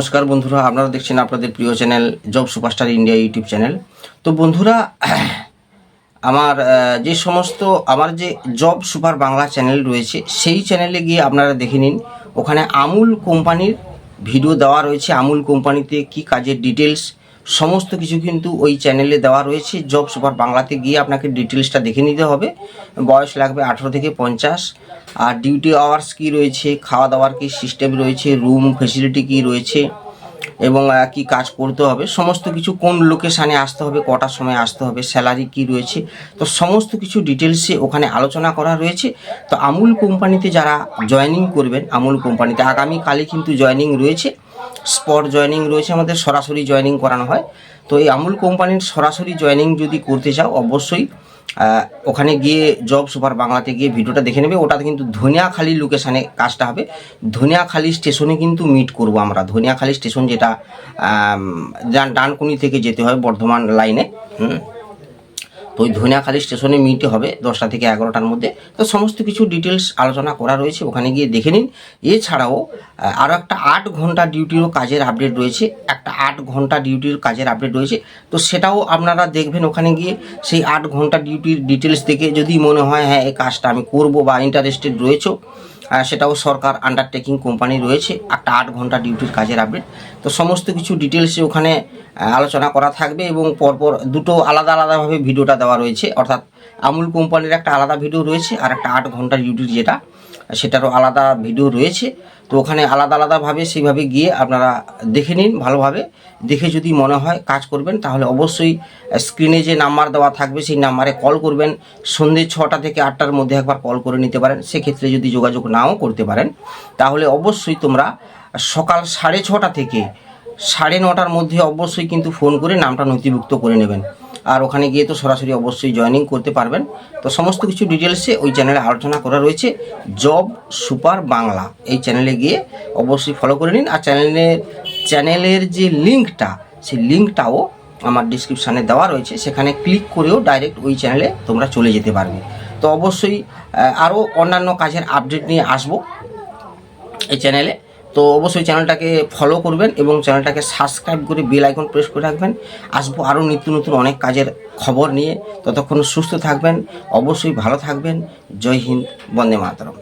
নমস্কার বন্ধুরা, আপনারা দেখছেন আপনাদের প্রিয় channel job superstar India YouTube channel. তো বন্ধুরা, আমার যে সমস্ত, আমার যে জব সুপার বাংলা চ্যানেল রয়েছে, সেই চ্যানেলে গিয়ে আপনারা দেখে নিন, ওখানে আমুল কোম্পানির ভিডিও দেওয়া রয়েছে। আমুল কোম্পানিতে কি কাজের ডিটেলস সমস্ত কিছু কিন্তু ওই চ্যানেলে দেওয়া রয়েছে। জব সুপার বাংলাতে গিয়ে আপনাকে ডিটেলসটা দেখে নিতে হবে। বয়স লাগবে আঠেরো থেকে পঞ্চাশ। আর ডিউটি আওয়ার্স কি রয়েছে খাওয়া দাওয়ার কি সিস্টেম রয়েছে রুম ফেসিলিটি কি রয়েছে, এবং কি কাজ করতে হবে, সমস্ত কিছু কোন লোকেশানে আসতে হবে, কটার সময় আসতে হবে স্যালারি কি রয়েছে, তো সমস্ত কিছু ডিটেলসে ওখানে আলোচনা করা রয়েছে। তো আমুল কোম্পানিতে যারা জয়েনিং করবেন, আমুল কোম্পানিতে আগামীকালে কিন্তু জয়েনিং রয়েছে। স্পট জয়েনিং রয়েছে, আমাদের সরাসরি জয়েনিং করানো হয়। তো এই আমুল কোম্পানির সরাসরি জয়েনিং যদি করতে চাও, অবশ্যই ওখানে গিয়ে জব সুপার বাংলাতে গিয়ে ভিডিওটা দেখে নেবে। ওটা কিন্তু ধনিয়াখালী লোকেশানে কাজটা হবে। ধনিয়াখালী স্টেশনে কিন্তু মিট করব আমরা। ধনিয়াখালী স্টেশন যেটা ডানকুনি থেকে যেতে হয় বর্ধমান লাইনে হুম। ওই ধনিয়াখালী স্টেশনে মিটে হবে দশটা থেকে এগারোটার মধ্যে। তো সমস্ত কিছু ডিটেলস আলোচনা করা রয়েছে ওখানে গিয়ে দেখে নিন। এছাড়াও আরও একটা আট ঘণ্টা ডিউটিরও কাজের আপডেট রয়েছে একটা আট ঘণ্টা ডিউটির কাজের আপডেট রয়েছে। তো সেটাও আপনারা দেখবেন ওখানে গিয়ে সেই আট ঘণ্টা ডিউটির ডিটেলস দেখে যদি মনে হয় হ্যাঁ এই কাজটা আমি করব বা ইন্টারেস্টেড রয়েছেও আহ, সেটাও সরকার আন্ডারটেকিং কোম্পানি রয়েছে। একটা আট ঘণ্টা ডিউটির কাজের আপডেট তো সমস্ত কিছু ডিটেলসে ওখানে আলোচনা করা থাকবে এবং পরপর দুটো আলাদা আলাদাভাবে ভিডিওটা দেওয়া রয়েছে। অর্থাৎ আমুল কোম্পানির একটা আলাদা ভিডিও রয়েছে আর একটা আট ঘণ্টা ডিউটির যেটা, সেটারও আলাদা ভিডিও রয়েছে। তো ওখানে আলাদা আলাদাভাবে সেইভাবে গিয়ে আপনারা দেখে নিন ভালোভাবে। দেখে যদি মনে হয় কাজ করবেন, তাহলে অবশ্যই স্ক্রিনে যে নাম্বার দেওয়া থাকবে, সেই নাম্বারে কল করবেন। সন্ধ্যে ছটা থেকে আটটার মধ্যে একবার কল করে নিতে পারেন। সেক্ষেত্রে যদি যোগাযোগ নাও করতে পারেন, তাহলে অবশ্যই তোমরা সকাল সাড়ে ছটা থেকে সাড়ে নটার মধ্যে অবশ্যই কিন্তু ফোন করে নামটা নথিভুক্ত করে নেবেন। আর ওখানে গিয়ে তো সরাসরি অবশ্যই জয়েনিং করতে পারবেন। তো সমস্ত কিছু ডিটেলসে ওই চ্যানেলে আলোচনা করা রয়েছে। জব সুপার বাংলা এই চ্যানেলে গিয়ে অবশ্যই ফলো করে নিন। আর চ্যানেলের চ্যানেলের যে লিঙ্কটা সেই লিঙ্কটাও আমার ডিসক্রিপশানে দেওয়া রয়েছে। সেখানে ক্লিক করেও ডাইরেক্ট ওই চ্যানেলে তোমরা চলে যেতে পারবে। তো অবশ্যই আরও অন্যান্য কাজের আপডেট নিয়ে আসব এই চ্যানেলে তো অবশ্যই চ্যানেলটাকে ফলো করবেন এবং চ্যানেলটাকে সাবস্ক্রাইব করে বেল আইকন প্রেস করে রাখবেন। আসব আরও নিত্য নতুন অনেক কাজের খবর নিয়ে। ততক্ষণ সুস্থ থাকবেন, অবশ্যই ভালো থাকবেন। জয় হিন্দ, বন্দে মাতরম।